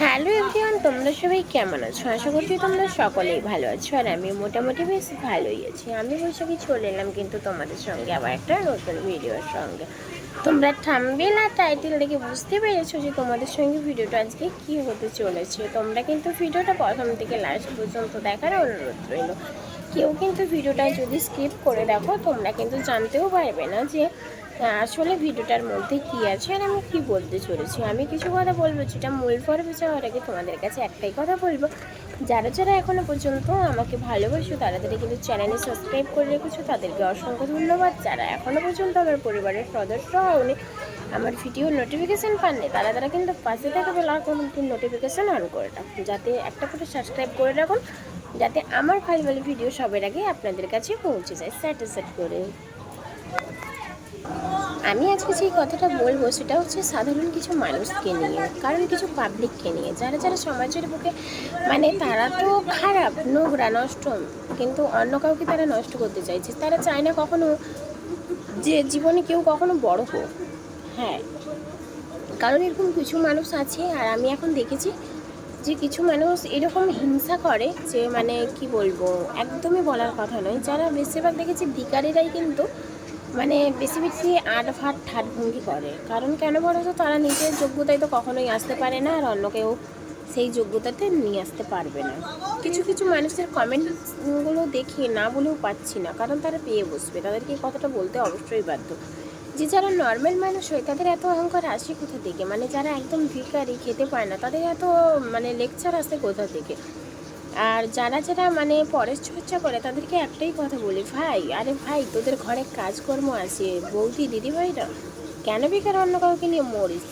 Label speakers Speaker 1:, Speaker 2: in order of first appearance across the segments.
Speaker 1: Hello everyone, তোমরা সবাই কেমন আছো? আশা করছি তোমরা সকলেই ভালো আছো, আর আমি মোটামুটি বেশ ভালোই আছি। আমি বৈশাখী চলে এলাম কিন্তু তোমাদের সঙ্গে আবার একটা নতুন ভিডিওর সঙ্গে। তোমরা থামবে না টাইটেল দেখে বুঝতে পেরেছ যে তোমাদের সঙ্গে ভিডিওটা আজকে কি হতে চলেছে। তোমরা কিন্তু ভিডিওটা প্রথম থেকে লাস্ট পর্যন্ত দেখার অনুরোধ রইল। কেউ কিন্তু ভিডিওটা যদি স্কিপ করে দেখো, তোমরা কিন্তু জানতেও পারবে না যে আসলে ভিডিওটার মধ্যে কি আছে আর আমি কি বলতে চলেছি? আমি কিছু কথা বলব, যেটা মূল পর্বে যাওয়ার আগে তোমাদের কাছে একটাই কথা বলব। যারা যারা এখনও পর্যন্ত আমাকে ভালোবাসো, তারা কিন্তু চ্যানেলে সাবস্ক্রাইব করে রেখেছো, তাদেরকে অসংখ্য ধন্যবাদ। যারা এখনও পর্যন্ত আমার পরিবারের সদস্য হওনি, আমার ভিডিও নোটিফিকেশান পাননি, তারা তারা কিন্তু পাশে থাকা বেলা কিন্তু নোটিফিকেশান অন করে রাখুন যাতে একটা করে সাবস্ক্রাইব করে রাখুন, যাতে আমার ভালো ভালো ভিডিও সবার আগে আপনাদের কাছে পৌঁছে যায় স্যাটিসফাইড করে। আমি আজকে যে কথাটা বলব, সেটা হচ্ছে সাধারণ কিছু মানুষকে নিয়ে, কারণ কিছু পাবলিককে নিয়ে। যারা যারা সমাজের বুকে মানে তারা তো খারাপ, নোংরা, নষ্ট, কিন্তু অন্য কাউকে তারা নষ্ট করতে চাইছে। তারা চায় না কখনো যে জীবনে কেউ কখনো বড় হোক। হ্যাঁ কারণ এরকম কিছু মানুষ আছে, আর আমি এখন দেখেছি যে কিছু মানুষ এরকম হিংসা করে যে মানে কি বলব, একদমই বলার কথা নয়। যারা বেশিরভাগ দেখেছি ভিকারিরাই কিন্তু মানে বেশি বেশি আট ফাট ঠাট ভঙ্গি করে। কারণ কেন বলো তো, তারা নিজের যোগ্যতায় তো কখনোই আসতে পারে না, আর অন্য কেউ সেই যোগ্যতাতে নিয়ে আসতে পারবে না। কিছু কিছু মানুষের কমেন্টগুলো দেখি, না বলেও পাচ্ছি না, কারণ তারা পেয়ে বসবে। তাদেরকে কথাটা বলতে অবশ্যই বাধ্য। যে যারা নর্মাল মানুষ হয়, তাদের এত অহংকার আসে কোথা থেকে? মানে যারা একদম ভিখারি খেতে পায় না, তাদের এত মানে লেকচার আসে কোথা থেকে? আর যারা যারা মানে পরের চর্চা করে, তাদেরকে একটাই কথা বলি, ভাই, আরে ভাই, তোদের ঘরে কাজকর্ম আছে, বৌদি দিদি ভাইরা কেন বেকার অন্য কাউকে নিয়ে মরিস?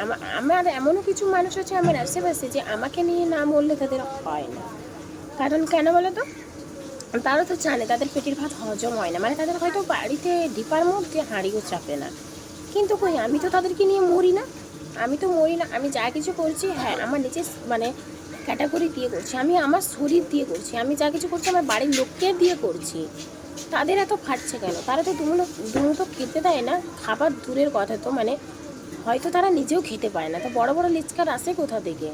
Speaker 1: আমা- আমার এমনও কিছু মানুষ আছে আমার আশেপাশে যে আমাকে নিয়ে না মরলে তাদের হয় না। কারণ কেন বলো তো? তারা তো জানে তাদের পেটের ভাত হজম হয় না। মানে তাদের হয়তো বাড়িতে ডিপার মধ্যে হাঁড়িও চাপে না। কিন্তু কই, আমি তো তাদেরকে নিয়ে মরি না? আমি তো মরি না। আমি যা কিছু করছি হ্যাঁ আমার নিজের মানে ক্যাটাগরি দিয়ে করছি, আমি আমার শরীর দিয়ে করছি, আমি যা কিছু করছি আমার বাড়ির লোককে দিয়ে করছি। তাদের এত ফাটছে কেন? তারা তো দুমুলো দুমুটো খেতে দেয় না, খাবার দূরের কথা তো মানে হয়তো তারা নিজেও খেতে পায় না। তো বড় বড় লিচকার আসে কোথা থেকে?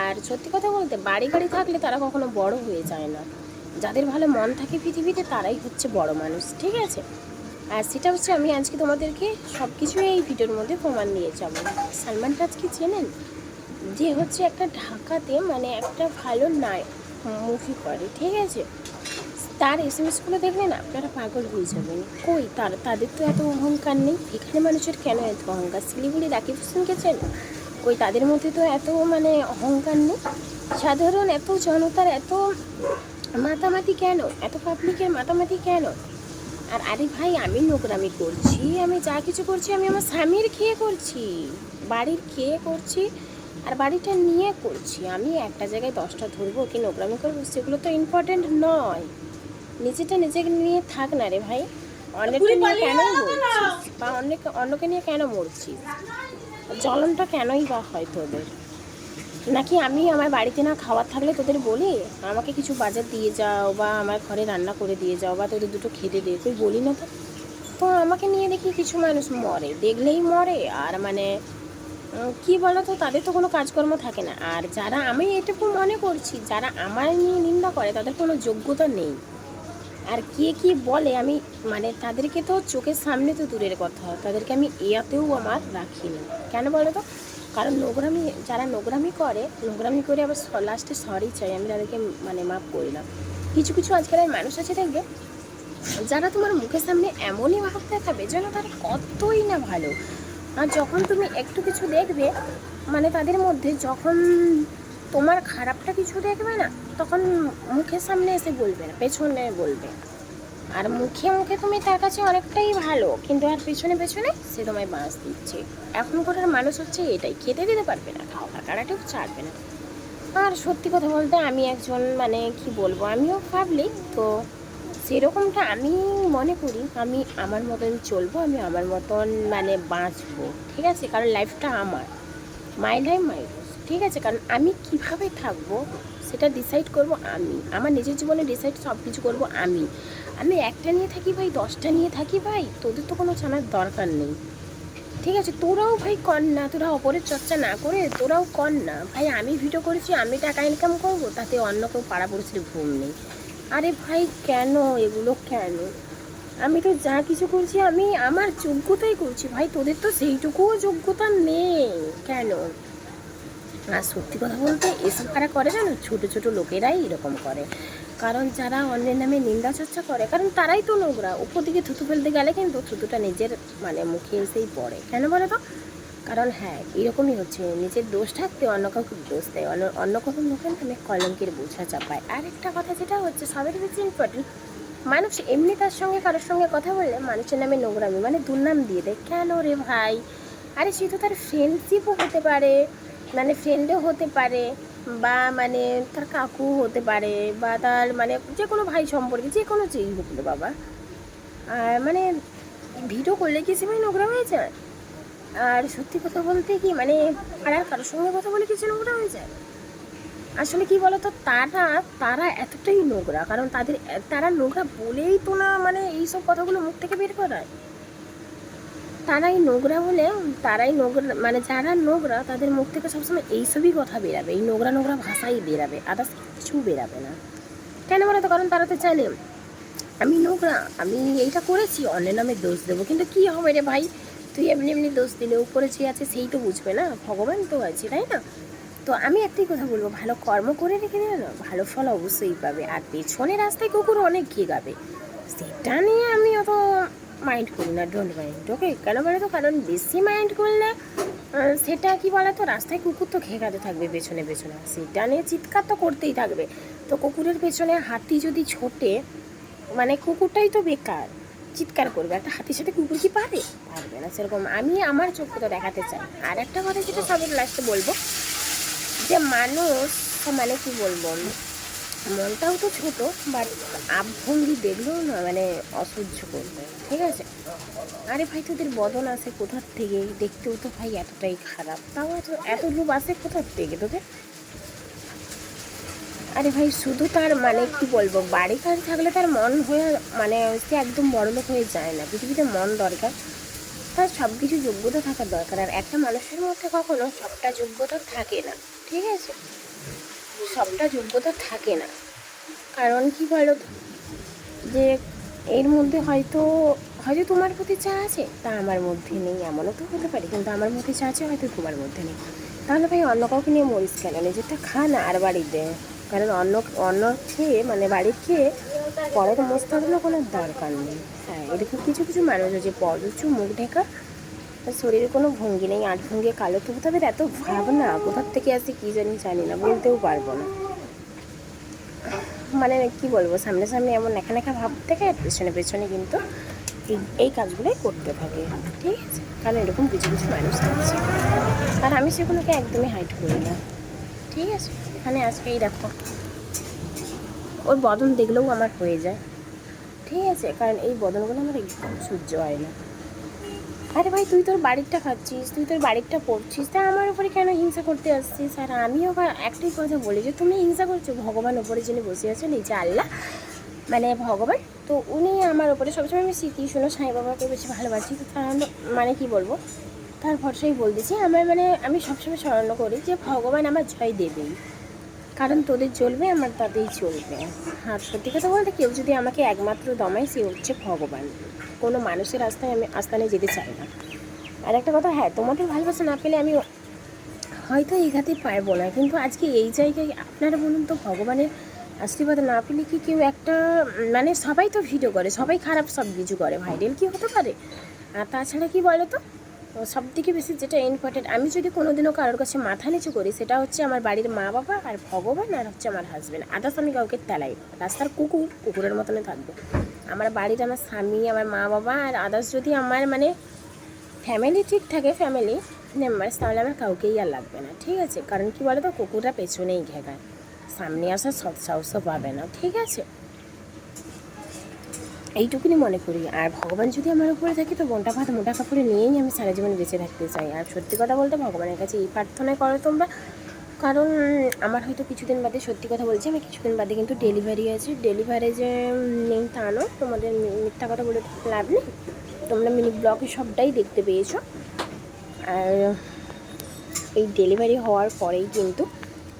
Speaker 1: আর সত্যি কথা বলতে, বাড়ি গাড়ি থাকলে তারা কখনো বড় হয়ে যায় না। যাদের ভালো মন থাকে পৃথিবীতে, তারাই হচ্ছে বড় মানুষ, ঠিক আছে? আর সেটা হচ্ছে, আমি আজকে তোমাদেরকে সব কিছুই এই ভিডিওর মধ্যে প্রমাণ নিয়ে যাব। সালমান খানকে চেনেন? যে হচ্ছে একটা ঢাকাতে মানে একটা ভালো নায়ক মুভি করে, ঠিক আছে? তার এস এম এসগুলো দেখলে না আপনারা পাগল হয়ে যাবেন। কই তার, তাদের তো এত অহংকার নেই। এখানে মানুষের কেন এত অহংকার? শিলিগুড়ি রাকিব হোসেনকে চেন কই তাদের মধ্যে তো এত মানে অহংকার নেই? সাধারণ এত জনতার এত মাতামাতি কেন? এত পাবলিকের মাতামাতি কেন? আর আরে ভাই, আমি নোংরামি করছি, আমি যা কিছু করছি, আমি আমার স্বামীর খেয়ে করছি, বাড়ির খেয়ে করছি। আর বাড়িটা নিয়ে করছি। আমি একটা জায়গায় দশটা ধরবো কি নোংরামি করব সেগুলো তো ইম্পর্টেন্ট নয়। নিজেটা নিজেকে নিয়ে থাক না রে ভাই। অন্যকে নিয়ে কেন মরছিস? বা অনেক অন্যকে নিয়ে কেন মরছিস? জ্বলনটা কেনই বা হয় তোদের? নাকি আমি আমার বাড়িতে না খাবার থাকলে তোদের বলি? আমাকে কিছু বাজার দিয়ে যাও বা আমার ঘরে রান্না করে দিয়ে যাও বা তোদের দুটো খেতে দে তুই বলি না তো? তো আমাকে নিয়ে দেখি কিছু মানুষ মরে। দেখলেই মরে। আর মানে কি বলো তো তাদের তো কোনো কাজকর্ম থাকে না। আর যারা আমি এটুকু মনে করছি, যারা আমার নিয়ে নিন্দা করে, তাদের কোনো যোগ্যতা নেই। আর কে কি বলে, আমি মানে তাদেরকে তো চোখের সামনে তো দূরের কথা। তাদেরকে আমি এয়াতেও আমার রাখি না। কেন বলো তো কারণ নোংরামি, যারা নোংরামি করে নোংরামি করে আবার লাস্টে সরি চাই, আমি তাদেরকে মানে মাফ করি না। কিছু কিছু আজকালের মানুষ আছে, দেখবে? যারা তোমার মুখের সামনে এমনই ভাব দেখাবে যেন তারা কতই না ভালো। আর যখন তুমি একটু কিছু দেখবে মানে তাদের মধ্যে যখন তোমার খারাপটা কিছু দেখবে না, তখন মুখের সামনে এসে বলবে না, পেছনে বলবে। আর মুখে মুখে তুমি তার কাছে অনেকটাই ভালো, কিন্তু আর পেছনে পেছনে সে তোমায় বাঁশ দিচ্ছে। এখনকার মানুষ হচ্ছে এটাই, খেতে দিতে পারবে না, খাওয়া কাটাটাও ছাড়বে না। আর সত্যি কথা বলতে আমি একজন মানে কি বলব, আমিও পাবলিক তো সেরকমটা আমি মনে করি, আমি আমার মতন চলবো, আমি আমার মতন মানে বাঁচবো, ঠিক আছে? কারণ লাইফটা আমার। মাই লাইফ মাই ঠিক আছে? কারণ আমি কীভাবে থাকব সেটা ডিসাইড করব আমি। আমার নিজের জীবনে ডিসাইড সব কিছু করব আমি। আমি একটা নিয়ে থাকি ভাই, দশটা নিয়ে থাকি ভাই, তোদের তো কোনো জানার দরকার নেই। ঠিক আছে? তোরাও ভাই কর না, তোরা অপরের চর্চা না করে তোরাও কর না। ভাই, আমি ভিডিও করেছি, আমি টাকা ইনকাম করব, তাতে অন্য কেউ পাড়া পড়েছিল ঘুম নেই। আরে ভাই, কেন? এগুলো কেন? আমি তো যা কিছু করছি, আমি আমার যোগ্যতাই করছি। ভাই, তোদের তো সেইটুকুও যোগ্যতা নেই। কেন? আর সত্যি কথা বলতে, এসব কারা করে জানো? ছোট ছোট লোকেরাই এরকম করে। কারণ যারা অন্যের নামে নিন্দা চর্চা করে, কারণ তারাই তো নোংরা। উপর দিকে থুতু ফেলতে গেলে কিন্তু থুতুটা নিজের মানে মুখে এসেই পড়ে। কেন বলে তো? কারণ হ্যাঁ এরকমই হচ্ছে। নিজের দোষ থাকতে অন্য কাউকে দোষ দেয়। অন্য অন্য কোনো লোকের নামে কলঙ্কের বোঝা চাপায়। আর একটা কথা যেটা হচ্ছে, সবের বেশি ইম্পর্টেন্ট মানুষ এমনি তার সঙ্গে কারোর সঙ্গে কথা বললে মানুষের নামে নোংরামি মানে দুর্নাম দিয়ে দেয়। কেন রে ভাই? আরে সে তো তার ফ্রেন্ডশিপও হতে পারে মানে ফ্রেন্ডও হতে পারে, বা মানে তার কাকু হতে পারে, বা তার মানে যে কোনো ভাই সম্পর্কে যে কোনো চেয়ে হোক বাবা। আর মানে ভিডিও করলে কি সে ভাই নোংরা হয়ে যায় আর সত্যি কথা বলতে কি মানে আর কারোর সঙ্গে কথা বলে কিছু নোংরা হয়ে যায়? আসলে কি বলতো, তারা তারা এতটাই নোংরা, কারণ তাদের, তারা নোংরা বলেই তো না মানে এইসব কথাগুলো মুখ থেকে বের করায়। তারাই নোংরা বলে, তারাই নোংরা মানে যারা নোংরা তাদের মুখ থেকে সবসময় এইসবই কথা বেরাবে, এই নোংরা নোংরা ভাষাই বেরাবে আদার্স কিছু বেরাবে না। কেন বলো তো, কারণ তারা তো জানে, আমি নোংরা, আমি এইটা করেছি, অন্যের নামে দোষ দেবো, কিন্তু কি হবে রে ভাই? তুই এমনি এমনি দোষ দিলে, উপরে যে আছে সেই তো বুঝবে না, ভগবান তো আছে, তাই না? তো আমি একটাই কথা বলব, ভালো কর্ম করে রেখে দিলে না, ভালো ফল অবশ্যই পাবে। আর পেছনে রাস্তায় কুকুর অনেক গাবে। সেটা নিয়ে আমি অত মাইন্ড করি না ডোন্ট মাইন্ড ওকে কেন বলে তো? কারণ বেশি মাইন্ড করলে সেটা কি বলে তো রাস্তায় কুকুর তো ঘেঁকাতে থাকবে পেছনে পেছনে। সেটা নিয়ে চিৎকার তো করতেই থাকবে। তো কুকুরের পেছনে হাতি যদি ছোটে মানে কুকুরটাই তো বেকার। চিৎকার করবে, একটা হাতির সাথে কুকুর কি পারে? পারবে না, সেরকম আমি আমার চোখটা দেখাতে চাই। আর একটা কথা যেটা সবের লাস্টে বলব, যে মানুষ মানে কি বলব? মনটাও তো ছোট বাট আবভঙ্গি দেখলেও না মানে অসহ্য করবে, ঠিক আছে? আরে ভাই, তোদের বদল আসে কোথার থেকে? দেখতেও তো ভাই এতটাই খারাপ। তাও এত এত রূপ আসে কোথার থেকে তোদের? আরে ভাই, শুধু তার মানে কি বলব? বাড়ি কাজ থাকলে তার মন হয়ে মানে সে একদম বড়লোক হয়ে যায় না। পৃথিবীতে মন দরকার। তার সব কিছু যোগ্যতা থাকা দরকার। আর একটা মানুষের মধ্যে কখনো সবটা যোগ্যতা থাকে না। ঠিক আছে? সবটা যোগ্যতা থাকে না। কারণ কি বলো যে এর মধ্যে হয়তো হয়তো তোমার প্রতি চা আছে, তা আমার মধ্যে নেই। এমনও তো হতে পারে, কিন্তু আমার মধ্যে চা আছে, হয়তো তোমার মধ্যে নেই। তাহলে ভাই অন্য কাউকে নিয়ে মরিস কেন? নিজেরটা খা না আর বাড়িতে। কারণ অন্য অন্য খেয়ে মানে বাড়ির খেয়ে পরে তো মস্ত থাকলে কোনো দরকার নেই। হ্যাঁ এরকম কিছু কিছু মানুষ আছে পরচু মুখ ঢেকা আর শরীরে কোনো ভঙ্গি নেই, আট ভঙ্গি, কালো তবু তাদের এত ভাবনা, কোথার থেকে আসে কী জানি জানি না, বলতেও পারব না। মানে কি বলব সামনে সামনে এমন একা একা ভাব থেকে, পেছনে পেছনে কিন্তু এই কাজগুলোই করতে থাকে, ঠিক আছে? কারণ এরকম কিছু কিছু মানুষ আছে। আর আমি সেগুলোকে একদমই হাইট করি না, ঠিক আছে? এখানে আজকে এই দেখো। ওর বদন দেখলেও আমার হয়ে যায়। ঠিক আছে, কারণ এই বদনগুলো আমার একদম সহ্য হয় না। আরে ভাই, তুই তোর বাড়িরটা খাচ্ছিস, তুই তোর বাড়িরটা পড়ছিস, তা আমার উপরে কেন হিংসা করতে আসছিস? আর আমিও একটাই কথা বলি যে, তুমি হিংসা করছ? ভগবান উপরে যিনি বসে আছেন যে আল্লাহ মানে ভগবান, তো উনি আমার উপরে সবসময় আমি স্মৃতি, শুনো, সাই বাবাকে বেশি ভালোবাসি, তো তার মানে কি বলব, তার ভরসাই বলতেছি। আমার মানে আমি সবসময় স্মরণ করি যে, ভগবান আমার জয় দেবেই। কারণ তোদের চলবে, আমার তাতেই চলবে। আর সত্যি কথা বলতে কেউ যদি আমাকে একমাত্র দমায়, সে হচ্ছে ভগবান। কোনো মানুষের আস্থায় আমি আস্থানে যেতে চাই না। আর একটা কথা হ্যাঁ তোমাদের ভালোবাসা না পেলে আমি হয়তো এগাতে পারব না। কিন্তু আজকে এই জায়গায় আপনারা বলুন তো, ভগবানের আশীর্বাদ না পেলে কি কেউ একটা মানে সবাই তো ভিডিও করে, সবাই খারাপ সব কিছু করে ভাইরাল কি হতে পারে? আর তাছাড়া কি বলো তো সব থেকে বেশি যেটা ইম্পর্টেন্ট আমি যদি কোনোদিনও কারোর কাছে মাথা নিচু করি, সেটা হচ্ছে আমার বাড়ির মা বাবা আর ভগবান আর হচ্ছে আমার হাজব্যান্ড আদার্স আমি কাউকে তেলাই। রাস্তার কুকুর, কুকুরের মতনই থাকবে। আমার বাড়ির আমার স্বামী, আমার মা বাবা আর আদার্স যদি আমার মানে ফ্যামিলি ঠিক থাকে ফ্যামিলি মেম্বার্স তাহলে আমার কাউকেই আর লাগবে না। ঠিক আছে? কারণ কি বলো তো কুকুরটা পেছনেই ঘেগায়। সামনে আসার সৎ সাহসও পাবে না। ঠিক আছে? এইটুকুনি মনে করি। আর ভগবান যদি আমার উপরে থাকে, তো বনটা ভাত মোটা কাপড়ে নিয়েই আমি সারা জীবন বেঁচে থাকতে চাই। আর সত্যি কথা বলতে ভগবানের কাছে এই প্রার্থনাই করো তোমরা। কারণ আমার হয়তো কিছুদিন বাদে, সত্যি কথা বলছি, আমি কিছুদিন বাদে কিন্তু ডেলিভারি আছে। ডেলিভারি যে নেই তা নয়। তোমাদের মিথ্যা কথা বলে লাভ নেই। তোমরা মিনি ব্লগে সবটাই দেখতে পেয়েছ। আর এই ডেলিভারি হওয়ার পরেই কিন্তু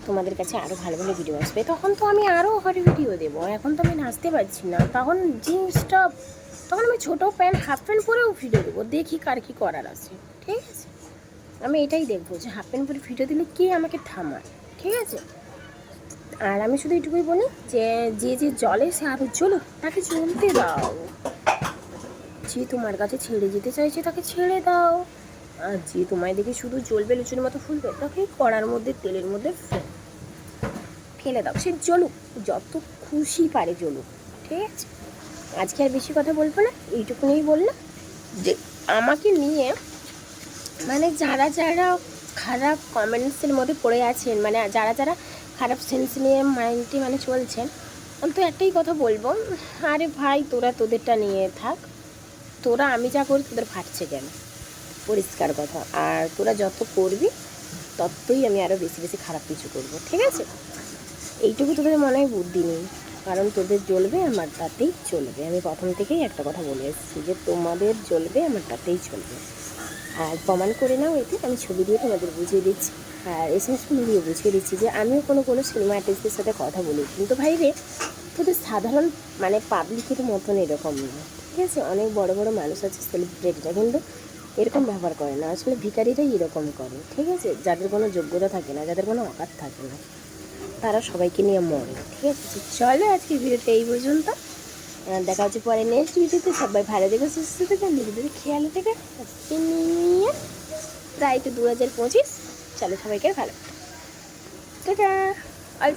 Speaker 1: তোমাদের কাছে আরও ভালো ভালো ভিডিও আসবে, তখন তো আমি আরও হট ভিডিও দেবো। এখন তো আমি নাচতে পারছি না। তখন জিন্সটা, তখন আমি ছোটো প্যান্ট হাফ প্যান্ট পরেও ভিডিও দেবো। দেখি কার কী করার আছে, ঠিক আছে? আমি এটাই দেখব যে হাফ প্যান্ট পরে ভিডিও দিলে কে আমাকে থামায়, ঠিক আছে? আর আমি শুধু এটুকুই বলি যে যে যে জলে সে আরও চলুক তাকে চলতে দাও। যে তোমার কাছে ছেড়ে যেতে চাইছে, তাকে ছেড়ে দাও। আর যে তোমায় দেখে শুধু জ্বলবে, লুচুর মতো ফুলবে, তাকে কড়ার মধ্যে, তেলের মধ্যে ফে- ফেলে দাও। সে জ্বলুক, যত খুশি পারে জ্বলুক, ঠিক আছে? আজকে আর বেশি কথা বলব না এইটুকুনি বললাম যে আমাকে নিয়ে মানে যারা যারা খারাপ কমেন্টসের মধ্যে পড়ে আছেন মানে যারা যারা খারাপ সেন্স নিয়ে মাইন্ডটি মানে চলছেন, আমি তো একটাই কথা বলব, আরে ভাই, তোরা তোদেরটা নিয়ে থাক, তোরা আমি যা করি তোদের ফাটছে কেন? পরিষ্কার কথা। আর তোরা যত করবি, ততই আমি আরও বেশি বেশি খারাপ কিছু করব, ঠিক আছে? এইটুকু তোদের মনে হয় বুদ্ধি নেই। কারণ তোদের জ্বলবে, আমার তাতেই চলবে। আমি প্রথম থেকেই একটা কথা বলে এসেছি যে তোমাদের জ্বলবে, আমার তাতেই চলবে। আর প্রমাণ করে নাও এতে, আমি ছবি দিয়ে তোমাদের বুঝিয়ে দিচ্ছি। আর এসএমএস দিয়ে বুঝিয়ে দিচ্ছি যে আমিও কোনো কোনো সিনেমা আর্টিস্টদের সাথে কথা বলি। কিন্তু ভাই রে, তোদের সাধারণ মানে পাবলিকের মতন এরকম না। ঠিক আছে? অনেক বড় বড় মানুষ আছে সেলিব্রিটিরা কিন্তু এরকম ব্যবহার করে না। আসলে ভিখারিরাই এরকম করে। ঠিক আছে? যাদের কোনো যোগ্যতা থাকে না, যাদের কোনো অকাত থাকে না। তারা সবাইকে নিয়ে মরে, ঠিক আছে? চলো আজকে ভিডিওতে এই পর্যন্ত। দেখা হচ্ছে পরে নেক্সট ভিডিওতে। সবাই ভালো থেকে, সুস্থ থেকে নিজেদের খেয়াল থেকে। আজকে নিয়ে প্রায় তো দু হাজার পঁচিশ। চলো সবাইকে ভালো। Tata all